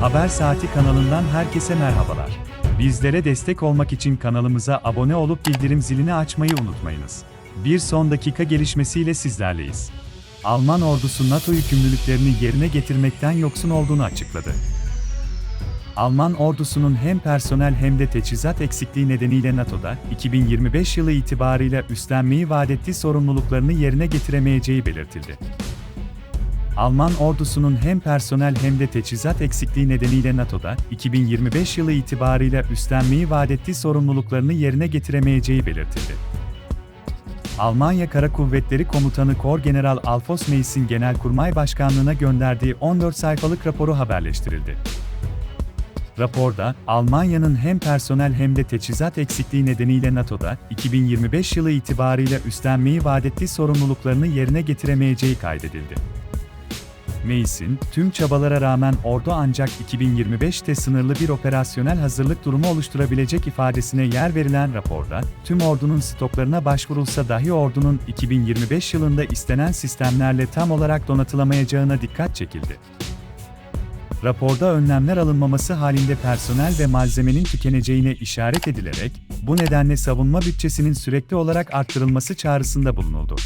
Haber Saati kanalından herkese merhabalar. Bizlere destek olmak için kanalımıza abone olup bildirim zilini açmayı unutmayınız. Bir son dakika gelişmesiyle sizlerleyiz. Alman ordusu NATO yükümlülüklerini yerine getirmekten yoksun olduğunu açıkladı. Alman ordusunun hem personel hem de teçhizat eksikliği nedeniyle NATO'da 2025 yılı itibarıyla üstlenmeyi vaat ettiği sorumluluklarını yerine getiremeyeceği belirtildi. Alman ordusunun hem personel hem de teçhizat eksikliği nedeniyle NATO'da 2025 yılı itibarıyla üstlenmeyi vaat ettiği sorumluluklarını yerine getiremeyeceği belirtildi. Almanya Kara Kuvvetleri Komutanı Korgeneral Alfons Meiss'in Genelkurmay Başkanlığına gönderdiği 14 sayfalık raporu haberleştirildi. Raporda, Almanya'nın hem personel hem de teçhizat eksikliği nedeniyle NATO'da 2025 yılı itibarıyla üstlenmeyi vaat ettiği sorumluluklarını yerine getiremeyeceği kaydedildi. Meis'in, tüm çabalara rağmen ordu ancak 2025'te sınırlı bir operasyonel hazırlık durumu oluşturabilecek ifadesine yer verilen raporda, tüm ordunun stoklarına başvurulsa dahi ordunun 2025 yılında istenen sistemlerle tam olarak donatılamayacağına dikkat çekildi. Raporda önlemler alınmaması halinde personel ve malzemenin tükeneceğine işaret edilerek, bu nedenle savunma bütçesinin sürekli olarak arttırılması çağrısında bulunuldu.